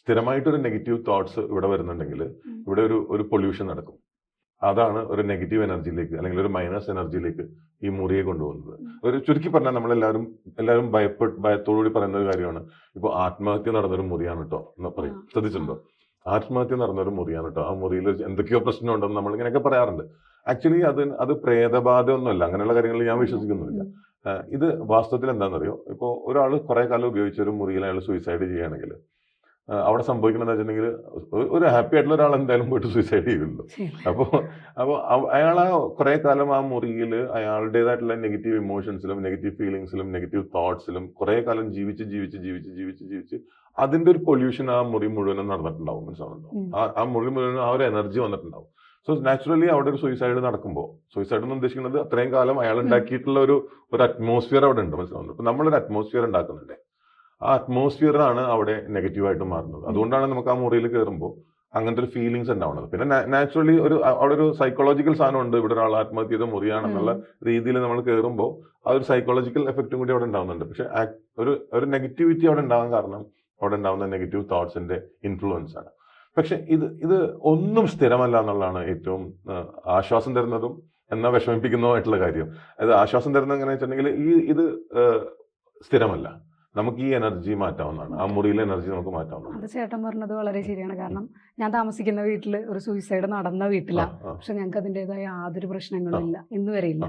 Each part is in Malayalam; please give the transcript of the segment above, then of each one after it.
സ്ഥിരമായിട്ടൊരു നെഗറ്റീവ് തോട്ട്സ് ഇവിടെ വരുന്നുണ്ടെങ്കിൽ ഇവിടെ ഒരു ഒരു പൊല്യൂഷൻ നടക്കും. അതാണ് ഒരു നെഗറ്റീവ് എനർജിയിലേക്ക് അല്ലെങ്കിൽ ഒരു മൈനസ് എനർജിയിലേക്ക് ഈ മുറിയെ കൊണ്ടുപോകുന്നത്. ഒരു ചുരുക്കി പറഞ്ഞാൽ നമ്മളെല്ലാവരും എല്ലാവരും ഭയപ്പെട്ട് ഭയത്തോടുകൂടി പറയുന്ന ഒരു കാര്യമാണ്. ഇപ്പോൾ ആത്മഹത്യ നടന്നൊരു മുറിയാണ് കേട്ടോ എന്ന് പറയും. ശ്രദ്ധിച്ചിട്ടുണ്ടോ? ആത്മഹത്യ നടന്നൊരു മുറിയാണ് കേട്ടോ ആ മുറിയിൽ എന്തൊക്കെയോ പ്രശ്നമുണ്ടെന്ന് നമ്മൾ ഇങ്ങനെയൊക്കെ പറയാറുണ്ട്. ആക്ച്വലി അത് അത് പ്രേതബാധ ഒന്നുമല്ല അങ്ങനെയുള്ള കാര്യങ്ങളിൽ ഞാൻ വിശ്വസിക്കുന്നില്ല ഇത് വാസ്തവത്തിൽ എന്താണെന്നറിയോ? ഇപ്പോൾ ഒരാൾ കുറെ കാലം ഉപയോഗിച്ച ഒരു മുറിയിൽ അയാൾ സൂയിസൈഡ് ചെയ്യുകയാണെങ്കിൽ അവിടെ സംഭവിക്കുന്നത് എന്താ വെച്ചിട്ടുണ്ടെങ്കിൽ ഒരു ഹാപ്പി ആയിട്ടുള്ള ഒരാൾ എന്തായാലും പോയിട്ട് സൂയിസൈഡ് ചെയ്യുമല്ലോ അപ്പോൾ അപ്പോൾ അയാൾ ആ കുറെ കാലം ആ മുറിയിൽ അയാളുടേതായിട്ടുള്ള നെഗറ്റീവ് ഇമോഷൻസിലും നെഗറ്റീവ് ഫീലിങ്സിലും നെഗറ്റീവ് തോട്ട്സിലും കുറേ കാലം ജീവിച്ച് ജീവിച്ച് ജീവിച്ച് ജീവിച്ച് ജീവിച്ച് അതിന്റെ ഒരു പൊല്യൂഷൻ ആ മുറി മുഴുവനും നടന്നിട്ടുണ്ടാവും മനസ്സിലാവുന്നുണ്ടാവും ആ ആ മുറി മുഴുവനും ആ ഒരു എനർജി വന്നിട്ടുണ്ടാവും. സോ നാച്ചുറലി അവിടെ ഒരു സൂയിസൈഡ് നടക്കുമ്പോൾ സൂയിസൈഡ് എന്ന് ഉദ്ദേശിക്കുന്നത് അത്രയും കാലം അയാൾ ഉണ്ടാക്കിയിട്ടുള്ള ഒരു ഒരു അറ്റ്മോസ്ഫിയർ അവിടെ ഉണ്ട് മനസ്സിലാവുന്നുണ്ട് അപ്പോൾ നമ്മളൊരു അറ്റ്മോസ്ഫിയർ ഉണ്ടാക്കുന്നുണ്ട്. അറ്റ്മോസ്ഫിയറാണ് അവിടെ നെഗറ്റീവായിട്ട് മാറുന്നത്. അതുകൊണ്ടാണ് നമുക്ക് ആ മുറിയിൽ കയറുമ്പോൾ അങ്ങനത്തെ ഒരു ഫീലിങ്സ് ഉണ്ടാവുന്നത്. പിന്നെ നാച്ചുറലി ഒരു അവിടെ ഒരു സൈക്കോളജിക്കൽ സാധനം ഉണ്ട്. ഇവിടെ ഒരാൾ ആത്മഹത്യ ചെയ്ത മുറിയാണെന്നുള്ള രീതിയിൽ നമ്മൾ കയറുമ്പോൾ ആ ഒരു സൈക്കോളജിക്കൽ എഫക്റ്റും കൂടി അവിടെ ഉണ്ടാവുന്നുണ്ട്. പക്ഷെ ഒരു ഒരു നെഗറ്റിവിറ്റി അവിടെ ഉണ്ടാകാൻ കാരണം അവിടെ ഉണ്ടാവുന്ന നെഗറ്റീവ് തോട്ട്സിന്റെ ഇൻഫ്ലുവൻസ് ആണ്. പക്ഷെ ഇത് ഇത് ഒന്നും സ്ഥിരമല്ല എന്നുള്ളതാണ് ഏറ്റവും ആശ്വാസം തരുന്നതും എന്നാൽ വിഷമിപ്പിക്കുന്നതുമായിട്ടുള്ള കാര്യം. അത് ആശ്വാസം തരുന്നത് എങ്ങനെയാണെന്ന് വെച്ചിട്ടുണ്ടെങ്കിൽ ഈ ഇത് സ്ഥിരമല്ല. നമുക്ക് ഈ എനർജി മാറ്റാവുന്നതാണ്. ആ മുറിയിലെ എനർജി നമുക്ക് മാറ്റാവുന്നതാണ്. അത് ചേട്ടൻ പറഞ്ഞത് വളരെ ശരിയാണ്. കാരണം ഞാൻ താമസിക്കുന്ന വീട്ടിൽ ഒരു സൂയിസൈഡ് നടന്ന വീട്ടിലാ. ആ, ആ. പക്ഷെ ഞങ്ങൾക്ക് അതിന്റെതായ യാതൊരു പ്രശ്നങ്ങളും ഇല്ല ഇന്ന് വരെ ഇല്ല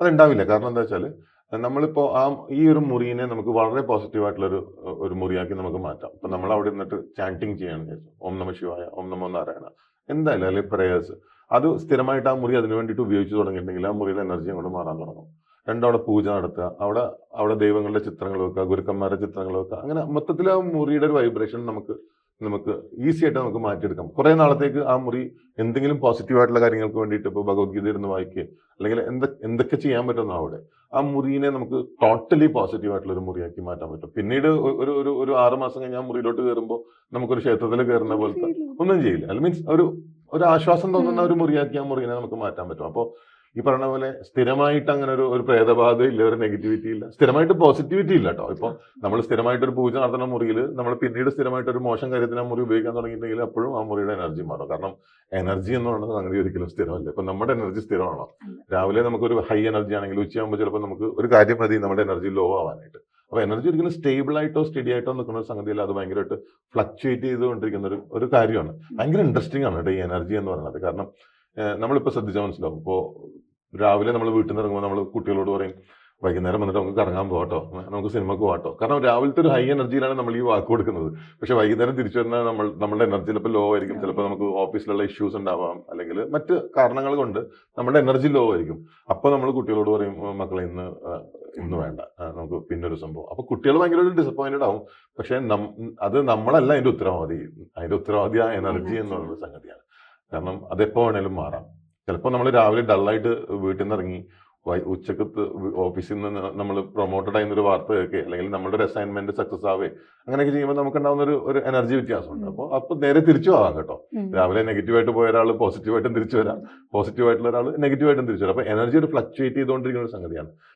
അതുണ്ടാവില്ല. കാരണം എന്താ വെച്ചാൽ നമ്മളിപ്പോ ആ ഈ ഒരു മുറിനെ നമുക്ക് വളരെ പോസിറ്റീവ് ആയിട്ടുള്ള ഒരു ഒരു മുറിയാക്കി നമുക്ക് മാറ്റാം. ഇപ്പം നമ്മൾ അവിടെ നിന്നിട്ട് ചാന്റിങ് ചെയ്യാണ് വിചാരിച്ചു. ഓം നമ ശിവായ ഓം നമോ നാരായണ. എന്തായാലും അല്ലെങ്കിൽ പ്രേയേഴ്സ് അത് സ്ഥിരമായിട്ട് ആ മുറി അതിന് വേണ്ടിയിട്ട് ഉപയോഗിച്ച് തുടങ്ങിയിട്ടുണ്ടെങ്കിൽ ആ മുറിയിലെ എനർജി അങ്ങോട്ട് മാറാൻ തുടങ്ങും. രണ്ടവിടെ പൂജ നടത്തുക. അവിടെ അവിടെ ദൈവങ്ങളുടെ ചിത്രങ്ങൾ വെക്കുക ഗുരുക്കന്മാരുടെ ചിത്രങ്ങൾ വെക്കുക. അങ്ങനെ മൊത്തത്തിൽ ആ മുറിയുടെ ഒരു വൈബ്രേഷൻ നമുക്ക് നമുക്ക് ഈസി ആയിട്ട് നമുക്ക് മാറ്റിയെടുക്കാം. കുറെ നാളത്തേക്ക് ആ മുറി എന്തെങ്കിലും പോസിറ്റീവ് ആയിട്ടുള്ള കാര്യങ്ങൾക്ക് വേണ്ടിയിട്ട് ഇപ്പോൾ ഭഗവത്ഗീത ഇരുന്ന് വായിക്കുക അല്ലെങ്കിൽ എന്ത് എന്തൊക്കെ ചെയ്യാൻ പറ്റുന്നു അവിടെ ആ മുറിനെ നമുക്ക് ടോട്ടലി പോസിറ്റീവ് ആയിട്ടുള്ള ഒരു മുറിയാക്കി മാറ്റാൻ പറ്റും. പിന്നീട് ഒരു ഒരു ഒരു ആറ് മാസം കഴിഞ്ഞ് ആ മുറിയിലോട്ട് കയറുമ്പോൾ നമുക്കൊരു ക്ഷേത്രത്തിൽ കയറുന്ന പോലത്തെ ഒന്നും ചെയ്യില്ല. അല്ല മീൻസ് ഒരു ഒരു ആശ്വാസം തോന്നുന്ന ഒരു മുറിയാക്കി ആ മുറിനെ നമുക്ക് മാറ്റാൻ പറ്റും. അപ്പോൾ ഈ പറഞ്ഞ പോലെ സ്ഥിരമായിട്ട് അങ്ങനെ ഒരു ഒരു പ്രേതബാധ ഇല്ല ഒരു നെഗറ്റിവിറ്റി ഇല്ല. സ്ഥിരമായിട്ട് പോസിറ്റിവിറ്റി ഇല്ല കേട്ടോ ഇപ്പം നമ്മൾ സ്ഥിരമായിട്ട് ഒരു പൂജ നടത്തുന്ന മുറിയിൽ നമ്മൾ പിന്നീട് സ്ഥിരമായിട്ട് ഒരു മോശം കാര്യത്തിന് ആ മുറി ഉപയോഗിക്കാൻ തുടങ്ങിയിട്ടുണ്ടെങ്കിൽ അപ്പോഴും ആ മുറിയുടെ എനർജി മാറും. കാരണം എനർജി എന്ന് പറയുന്നത് അങ്ങനെ ഒരിക്കലും സ്ഥിരമല്ല. ഇപ്പൊ നമ്മുടെ എനർജി സ്ഥിരമാണോ? രാവിലെ നമുക്കൊരു ഹൈ എനർജി ആണെങ്കിൽ ഉച്ചയാകുമ്പോൾ ചിലപ്പോൾ നമുക്ക് ഒരു കാര്യം മതി നമ്മുടെ എനർജി ലോ ആവാനായിട്ട്. അപ്പൊ എനർജി ഒരിക്കലും സ്റ്റേബിൾ ആയിട്ടോ സ്റ്റഡി ആയിട്ടോ നിൽക്കുന്ന ഒരു സംഗതിയല്ല. അത് ഭയങ്കരമായിട്ട് ഫ്ലക്ച്വേറ്റ് ചെയ്തുകൊണ്ടിരിക്കുന്ന ഒരു ഒരു കാര്യമാണ്. ഭയങ്കര ഇൻട്രസ്റ്റിംഗ് ആണ് കേട്ടോ ഈ എനർജി എന്ന് പറയുന്നത്. കാരണം നമ്മളിപ്പോൾ ശ്രദ്ധിച്ചാൽ മനസ്സിലാവും. ഇപ്പോൾ രാവിലെ നമ്മൾ വീട്ടിൽ നിന്ന് ഇറങ്ങുമ്പോൾ നമ്മൾ കുട്ടികളോട് പറയും വൈകുന്നേരം വന്നിട്ട് നമുക്ക് കറങ്ങാൻ പോകട്ടോ നമുക്ക് സിനിമക്ക് പോകട്ടോ കാരണം രാവിലത്തെ ഒരു ഹൈ എനർജിയിലാണ് നമ്മൾ ഈ വാക്ക് കൊടുക്കുന്നത്. പക്ഷെ വൈകുന്നേരം തിരിച്ചു വരുന്ന നമ്മൾ നമ്മുടെ എനർജി ചിലപ്പോൾ ലോ ആയിരിക്കും. ചിലപ്പോൾ നമുക്ക് ഓഫീസിലുള്ള ഇഷ്യൂസ് ഉണ്ടാവാം. അല്ലെങ്കിൽ മറ്റ് കാരണങ്ങൾ കൊണ്ട് നമ്മുടെ എനർജി ലോ ആയിരിക്കും. അപ്പോൾ നമ്മൾ കുട്ടികളോട് പറയും "ഉം, മക്കളെ ഇന്ന് ഇന്ന് വേണ്ട. നമുക്ക് പിന്നൊരു സംഭവം. അപ്പോൾ കുട്ടികൾ ഭയങ്കര ഒരു ഡിസപ്പോയിന്റഡ് ആവും. പക്ഷെ അത് നമ്മളല്ല അതിന്റെ ഉത്തരവാദി. അതിന്റെ ഉത്തരവാദി ആ എനർജി എന്നുള്ള സംഗതിയാണ്. കാരണം അത് എപ്പോ വേണേലും മാറാം. ചിലപ്പോൾ നമ്മൾ രാവിലെ ഡള്ളായിട്ട് വീട്ടിൽ നിന്ന് ഇറങ്ങി ഉച്ചയ്ക്ക് ഓഫീസിൽ നിന്ന് നമ്മൾ പ്രൊമോട്ടഡ് ആയിരുന്ന ഒരു വാർത്ത കേൾക്കുക അല്ലെങ്കിൽ നമ്മുടെ ഒരു അസൈൻമെന്റ് സക്സസ് ആവേ അങ്ങനെയൊക്കെ ചെയ്യുമ്പോൾ നമുക്ക് ഉണ്ടാവുന്ന ഒരു ഒരു എനർജി വ്യത്യാസമുണ്ട്. അപ്പോൾ അപ്പോൾ നേരെ തിരിച്ചു ആവാം കേട്ടോ. രാവിലെ രാവിലെ നെഗറ്റീവായിട്ട് പോയ ഒരാൾ പോസിറ്റീവായിട്ടും തിരിച്ചു വരാം. പോസിറ്റീവായിട്ടുള്ള ഒരാൾ നെഗറ്റീവായിട്ടും തിരിച്ചു വരാം. അപ്പോൾ എനർജി ഒരു ഫ്ലക്ച്വേറ്റ് ചെയ്തുകൊണ്ടിരിക്കുന്ന ഒരു സംഗതിയാണ്.